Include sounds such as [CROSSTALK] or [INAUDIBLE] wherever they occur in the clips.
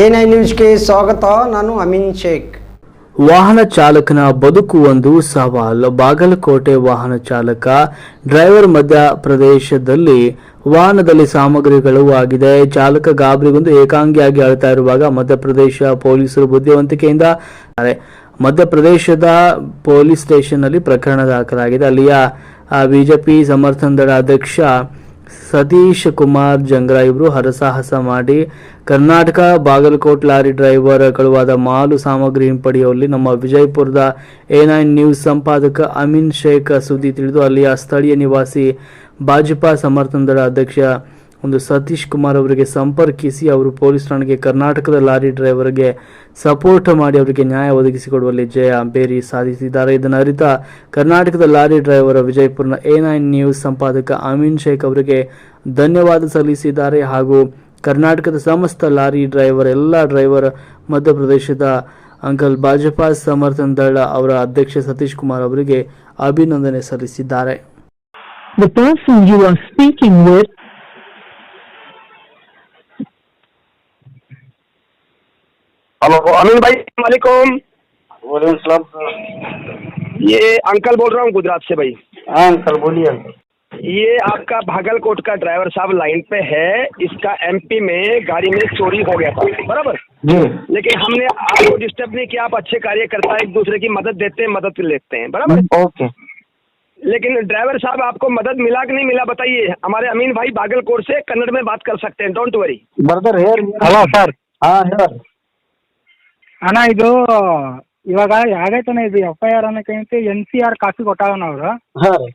NI ನ್ಯೂಸ್ಗೆ ಸ್ವಾಗತ, ನಾನು ಅಮಿನ್ ಶೇಖ್. ವಾಹನ ಚಾಲಕನ ಬದುಕು ಒಂದು ಸವಾಲು. ಬಾಗಲಕೋಟೆ ವಾಹನ ಚಾಲಕ, ಡ್ರೈವರ್ ಮಧ್ಯ ಪ್ರದೇಶದಲ್ಲಿ ವಾಹನದಲ್ಲಿ ಸಾಮಗ್ರಿಗಳು ಆಗಿದೆ. ಚಾಲಕ ಗಾಬರಿಗೊಂದು ಏಕಾಂಗಿಯಾಗಿ ಅಳ್ತಾ ಇರುವಾಗ ಮಧ್ಯಪ್ರದೇಶ ಪೊಲೀಸರು ಬುದ್ಧಿವಂತಿಕೆಯಿಂದ ಮಧ್ಯಪ್ರದೇಶದ ಪೊಲೀಸ್ ಸ್ಟೇಷನ್ನಲ್ಲಿ ಪ್ರಕರಣ ದಾಖಲಾಗಿದೆ. ಅಲ್ಲಿಯ ಬಿಜೆಪಿ ಸಮರ್ಥನ ದಳ ಅಧ್ಯಕ್ಷ ಸತೀಶ್ ಕುಮಾರ್ ಜಂಗ್ರಾ ಇವರು ಹರಸಾಹಸ ಮಾಡಿ ಕರ್ನಾಟಕ ಬಾಗಲಕೋಟ್ ಲಾರಿ ಡ್ರೈವರ್ ಕಳುವಾದ ಮಾಲು ಸಾಮಗ್ರಿ ಹಿಂಪಡೆಯುವಲ್ಲಿ ನಮ್ಮ ವಿಜಯಪುರದ ಎ ನೈನ್ ನ್ಯೂಸ್ ಸಂಪಾದಕ ಅಮೀನ್ ಶೇಖ್ ಸುದ್ದಿ ತಿಳಿದು ಅಲ್ಲಿಯ ಸ್ಥಳೀಯ ನಿವಾಸಿ ಭಾಜಪಾ ಸಮರ್ಥನ ದಳ ಅಧ್ಯಕ್ಷ ಒಂದು ಸತೀಶ್ ಕುಮಾರ್ ಅವರಿಗೆ ಸಂಪರ್ಕಿಸಿ ಅವರು ಪೊಲೀಸ್ ಠಾಣೆಗೆ ಕರ್ನಾಟಕದ ಲಾರಿ ಡ್ರೈವರ್ಗೆ ಸಪೋರ್ಟ್ ಮಾಡಿ ಅವರಿಗೆ ನ್ಯಾಯ ಒದಗಿಸಿಕೊಡುವಲ್ಲಿ ಜಯ ಬೇರಿ ಸಾಧಿಸಿದ್ದಾರೆ. ಇದನ್ನು ಅರಿತ ಕರ್ನಾಟಕದ ಲಾರಿ ಡ್ರೈವರ್ ವಿಜಯಪುರನ ಎ ನೈನ್ ನ್ಯೂಸ್ ಸಂಪಾದಕ ಅಮೀನ್ ಶೇಖ್ ಅವರಿಗೆ ಧನ್ಯವಾದ ಸಲ್ಲಿಸಿದ್ದಾರೆ ಹಾಗೂ ಕರ್ನಾಟಕದ ಸಮಸ್ತ ಲಾರಿ ಡ್ರೈವರ್, ಎಲ್ಲ ಡ್ರೈವರ್ ಮಧ್ಯಪ್ರದೇಶದ ಅಂಕಲ್ ಭಾಜಪಾ ಸಮರ್ಥನ್ ದಳ ಅವರ ಅಧ್ಯಕ್ಷ ಸತೀಶ್ ಕುಮಾರ್ ಅವರಿಗೆ ಅಭಿನಂದನೆ ಸಲ್ಲಿಸಿದ್ದಾರೆ. The person you are speaking with hello Amin भाई वालेकुम। ये अंकल बोल रहा हूँ गुजरात से भाई। हाँ अंकल बोलिए। ये आपका भागलकोट का ड्राइवर साहब लाइन पे है इसका एमपी में गाड़ी में चोरी हो गया था बराबर? लेकिन हमने आपको डिस्टर्ब नहीं किया आप अच्छे कार्यकर्ता एक दूसरे की मदद देते हैं मदद लेते हैं बराबर? ओके। लेकिन ड्राइवर साहब आपको मदद मिला कि नहीं मिला बताइए। हमारे अमीन भाई भागलकोट से कन्नड़ में बात कर सकते हैं don't worry brother hello sir हाँ ಅಣ್ಣ ಇದು ಇವಾಗ ಯಾವ್ದೈತಣ್ಣ ಇದು ಎಫ್ ಐ ಆರ್ ಅನ್ನೋಕ್ಕಿಂತ ಎನ್ ಸಿ ಆರ್ ಕಾಫಿ ಕೊಟ್ಟಾವಣ್ಣ ಅವರು. ಹಾ ರೀ.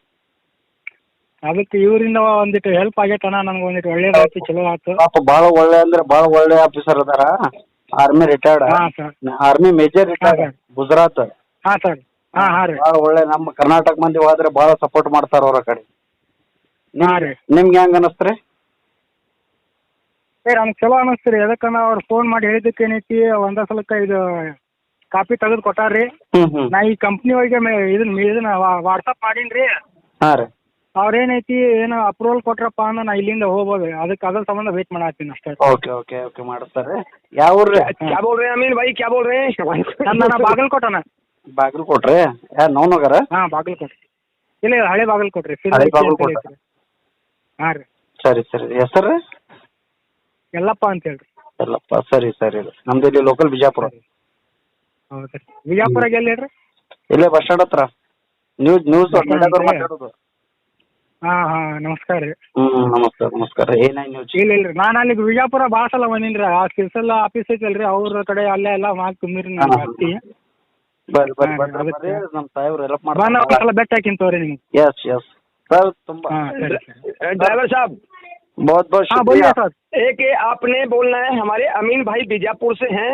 ಅದಕ್ಕೆ ಇವರಿಂದ ಒಂದಿಟ್ಟು ಹೆಲ್ಪ್ ಆಗೈತಣ್ಣ ನನಗೆ ಒಂದಿಟ್ಟು ಒಳ್ಳೇದಾಯ್ತು ಚಲೋ ಆಯ್ತು ಪಾಪ ಭಾಳ ಒಳ್ಳೆ ಅಂದ್ರೆ ಭಾಳ ಒಳ್ಳೆ ಆಫೀಸರ್ ಅದಾರ ಆರ್ಮಿ ರಿಟೈರ್ಡ್ ಹಾಂ ಸರ್ ಆರ್ಮಿ ಮೇಜರ್ ರಿಟೈರ್ಡ್ ಹಾ, ಗುಜರಾತ್. ಹಾಂ ಸರ್ ಹಾಂ ಹಾಂ ರೀ. ಭಾಳ ಒಳ್ಳೆ ನಮ್ಮ ಕರ್ನಾಟಕ ಮಂದಿ ಹೋದ್ರೆ ಭಾಳ ಸಪೋರ್ಟ್ ಮಾಡ್ತಾರ ಅವ್ರ ಕಡೆ. ಹಾಂ ರೀ. ನಿಮ್ಗೆ ಹೆಂಗ್ ಅನಸ್ತ್ರಿ? ಏ ನಮ್ಗೆ ಚಲೋ ಅನಿಸ್ತು ರೀ ಯಾಕಂದ್ರೆ ಅವ್ರು ಫೋನ್ ಮಾಡಿ ಹೇಳಿದ್ದಕ್ಕೆ ಏನೈತಿ ಒಂದೇ ಸಲಕ್ಕೆ ಇದು ಕಾಪಿ ತೆಗೆದು ಕೊಟ್ಟಾರ್ರಿ ಹ್ಮ್ ಹ್ಮ್ ನಾ ಈ ಕಂಪ್ನಿ ಒಳಗೆ ಮೇ ಇದನ್ನ ಇದನ್ನ ವಾಟ್ಸಪ್ ಮಾಡೀನಿ ರೀ ಹಾ ರೀ ಅವ್ರೇನೈತಿ ಏನು ಅಪ್ರೂವಲ್ ಕೊಟ್ರಪ್ಪ ಅಂದ್ರೆ ನಾ ಇಲ್ಲಿಂದ ಹೋಗ್ಬೋದು ಅದಕ್ಕೆ ಅದ್ರ ಸಂಬಂಧ ವೇಟ್ ಮಾಡತ್ತೀನಿ ಅಷ್ಟೇ ಓಕೆ ಓಕೆ ಓಕೆ ಮಾಡಿಸ್ತಾರೆ ಯಾವ ಊರ್ರಿ क्या बोल रहे हैं अमीन भाई क्या बोल रहे हैं ನನ್ನ ಬಾಗಲಕೋಟನ ಬಾಗಲಕೋಟ್ರಿ ಯಾ ನವನಗರ ಹಾಂ ಬಾಗಲಕೋಟೆ ಇಲ್ಲ ಇಲ್ಲ, ಹಳೆ ಬಾಗಲಕೋಟೆ ರೀ ಹಳೆ ಬಾಗಲಕೋಟೆ. ಹಾಂ ರೀ ಸರಿ ಸರಿ ಹೆಸರು ಯಲ್ಲಪ್ಪ ಅಂತ ಹೇಳ್ರಿ. ಎಲ್ಲಪ್ಪ ಸರಿ ಸರಿ ನಮ್ದು ಇಲ್ಲಿ ಲೋಕಲ್ ಬಿಜಾಪುರ. ಹೌದು ರೀ ಬಿಜಾಪುರಾಗ ಎಲ್ಲಿ ರೀ ಇಲ್ಲೇ ಬಸ್ ಸ್ಟ್ಯಾಂಡ್ ಹತ್ರ. ನ್ಯೂಸ್ ನ್ಯೂಸ್ ಮಾತಾಡೋದು. ಹಾ ಹಾ ನಮಸ್ಕಾರ ರೀ. ಹ್ಮ್ ನಮಸ್ಕಾರ ನಮಸ್ಕಾರ ಏನಾಯ್ತು ನ್ಯೂಸ್ ಇಲ್ಲ ನಾನು ಅಲ್ಲಿಗೆ ವಿಜಯಪುರ ಭಾಳ ಸಲ ಬಂದಿನ್ರಿ ಆ ಸಿರ್ಸಲ್ ಆಫೀಸ್ ಐತಲ್ರಿ. ಅವ್ರ ಕಡೆ ಅಲ್ಲೇ ಎಲ್ಲ ಮಾತು ತುಂಬಿರಿ ನಾನು ಹಾಕ್ತಿ ಬರ್ರಿ ಬರ್ರಿ ಬರ್ರಿ. ನಮ್ಮ ಸಾಹೇಬ್ರು ಎಲ್ಲ ಬಂದ ಮಾಡ್ತಾರೆ. ಸಲ ಬೆಟ್ಟ ಹಾಕಿನ ತೋರಿ ಎಸ್ ಎಸ್ ಸರ್ ತುಂಬಾ ಡ್ರೈವರ್ ಸಾಬ್. बहुत बहुत हाँ बोलिए शुक्रिया सर। एक ये आपने बोलना है हमारे अमीन भाई बीजापुर से हैं।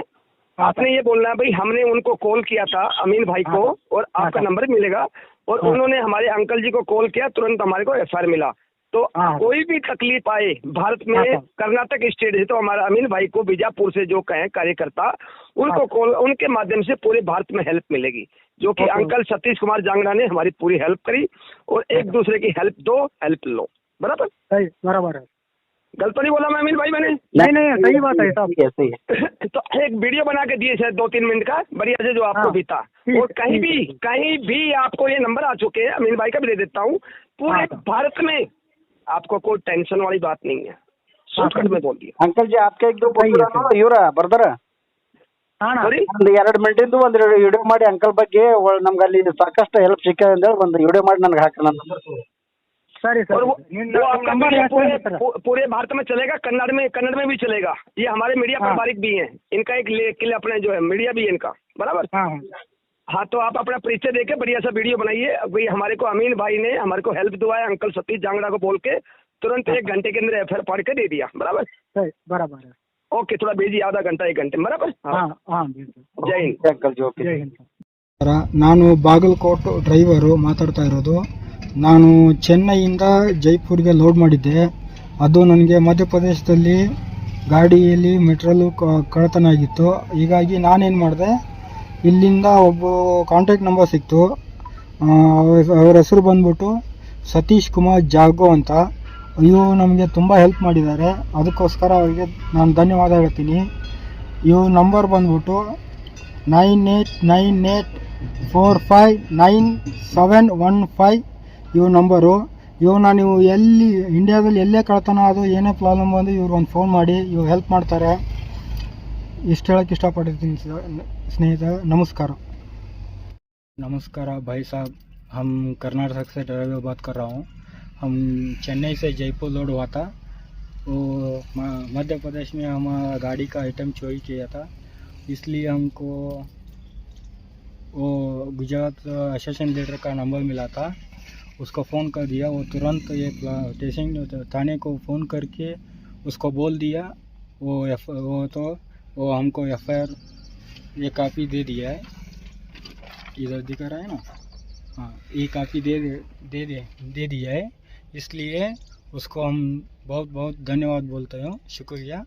हाँ, आपने ये बोलना है भाई हमने उनको कॉल किया था अमीन भाई को हाँ, और हाँ, आपका नंबर मिलेगा और। उन्होंने हमारे अंकल जी को कॉल किया तुरंत हमारे को एफ़ मिला। तो। कोई भी तकलीफ़ आए भारत में कर्नाटक स्टेट है तो हमारा अमीन भाई को बीजापुर से जो कहें कार्यकर्ता उनको। कॉल उनके माध्यम से पूरे भारत में हेल्प मिलेगी जो कि अंकल सतीश कुमार जांगड़ा ने हमारी पूरी हेल्प करी और एक दूसरे की हेल्प दो हेल्प लो। बराबर? सही बराबर है। गलत तो नहीं बोला मैं अमीन भाई मैंने नहीं नहीं सही बात है साहब सही है सही है [LAUGHS] तो एक वीडियो बना के दिए शायद दो तीन मिनट का बढ़िया से जो आपको हाँ, भी था ठीक और है, कहीं ठीक भी है। कहीं भी आपको ये नंबर आ चुके हैं अमीन भाई का भी दे देता हूँ पूरे हाँ, हाँ। भारत में आपको कोई टेंशन वाली बात नहीं है शॉर्टकट में बोल दिया ಅಂಕಲ್ ಜಿ आपके एक दो सही है, ಬಂದ್ರು ಇವ್ರ ಬರ್ದಾರ ಹಾಂ Sorry? ಒಂದು ಎರಡು ಮಿನಿಟಿಂದು ಒಂದು ವಿಡಿಯೋ ಮಾಡಿ ಅಂಕಲ್ ಬಗ್ಗೆ ಒಳ್- ನಮ್ಗೆ ಅಲ್ಲಿ ಸಾಕಷ್ಟು ಹೆಲ್ಪ್ ಸಿಕ್ಕ ಅಂತ ಹೇಳಿ ಒಂದು ವಿಡಿಯೋ ಮಾಡಿ ನನಗೆ ಹಾಕಿ ನನ್ನ ನಂಬರ್ ಸರಿ और ಸರ್ वो, ನಿಮ್ದು वो आपका ನಂಬರ್ वीडियो ಯಾಕೆ पूरे ಸರ್ पू- पूरे भारत में चलेगा कन्नड़ में कन्नड़ में भी चलेगा ये हमारे मीडिया हाँ। प्रभारिक भी हैं इनका एक ले- किले अपने जो है मीडिया भी है इनका बराबर ಹಾಂ ಹಾಂ हाँ तो आप अपना परिचय देके बढ़िया सा वीडियो बनाइए भाई हमारे को अमीन भाई ने हमारे को हेल्प दुआ है अंकल सतीश जांगड़ा को बोल के तुरंत एक घंटे के अंदर एफ पढ़ के दे दिया बराबर ಸರಿ ಬರಾಬರ್ ओके थोड़ा भेजिए आधा घंटा एक घंटे में बराबर हाँ ಹಾಂ ಹಾಂ जय हिंद ಅಂಕಲ್ ಜಿ ಓಕೆ ಜೈ ಹಿಂದ್ ಸರ್. ನಾನು ಬಾಗಲಕೋಟ್ ಡ್ರೈವರು ಮಾತಾಡ್ತಾ ಇರೋದು ನಾನು ಚೆನ್ನೈಯಿಂದ ಜೈಪುರ್ಗೆ ಲೋಡ್ ಮಾಡಿದ್ದೆ. ಅದು ನನಗೆ ಮಧ್ಯಪ್ರದೇಶದಲ್ಲಿ ಗಾಡಿಯಲ್ಲಿ ಮೆಟ್ರಲ್ಲು ಕಳ್ಳತನ ಆಗಿತ್ತು. ಹೀಗಾಗಿ ನಾನೇನು ಮಾಡಿದೆ, ಇಲ್ಲಿಂದ ಒಬ್ಬ ಕಾಂಟ್ಯಾಕ್ಟ್ ನಂಬರ್ ಸಿಕ್ತು. ಅವರ ಹೆಸರು ಬಂದ್ಬಿಟ್ಟು ಸತೀಶ್ ಕುಮಾರ್ ಜಾಗೋ ಅಂತ. ಇವರು ನಮಗೆ ತುಂಬ ಹೆಲ್ಪ್ ಮಾಡಿದ್ದಾರೆ. ಅದಕ್ಕೋಸ್ಕರ ಅವರಿಗೆ ನಾನು ಧನ್ಯವಾದ ಹೇಳ್ತೀನಿ. ಇವು ನಂಬರ್ ಬಂದ್ಬಿಟ್ಟು nine eight nine eight four five nine seven one five ಇವು ನಂಬರು ಇವನ್ನ ನೀವು ಎಲ್ಲಿ ಇಂಡಿಯಾದಲ್ಲಿ ಎಲ್ಲೇ ಕಳ್ತನ ಅದು ಏನೇ ಪ್ರಾಬ್ಲಮ್ ಬಂದು ಇವ್ರು ಒಂದು ಫೋನ್ ಮಾಡಿ ಇವ್ರು ಹೆಲ್ಪ್ ಮಾಡ್ತಾರೆ ಇಷ್ಟು ಹೇಳಕ್ಕೆ ಇಷ್ಟಪಡ್ತೀನಿ ಸ- ಸ್ನೇಹಿತ ನಮಸ್ಕಾರ नमस्कार भाई साहब हम कर्नाटक से ड्राइवर बात कर रहा हूँ हम चेन्नई से जयपुर लोड हुआ था वो म- मध्य प्रदेश में हमारा गाड़ी का आइटम चोरी किया था इसलिए हमको वो गुजरात एसोसिएशन लीडर का नंबर मिला था उसको फ़ोन कर दिया, वो तुरंत ये स्टेशन थाने को फ़ोन करके उसको बोल दिया, वो एफ़ वो तो वो हमको एफ़ ये कापी दे दिया है। इधर दिख रहा है ना? हाँ ये कापी दे दे दे दे दिया है। इसलिए उसको हम बहुत बहुत धन्यवाद बोलते हैं। शुक्रिया।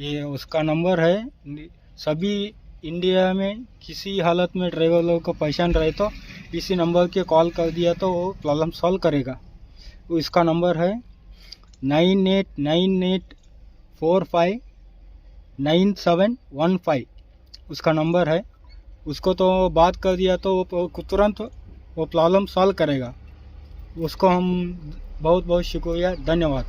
ये उसका नंबर है। सभी इंडिया में किसी हालत में ड्राइवर लोग को पहचान रहे तो इसी नंबर के कॉल कर दिया तो वो प्रॉब्लम सॉल्व करेगा। इसका नंबर है nine eight nine eight, four five, nine seven one five. उसका नंबर है। उसको तो बात कर दिया तो वो तुरंत वो प्रॉब्लम सॉल्व करेगा। उसको हम बहुत बहुत शुक्रिया। धन्यवाद।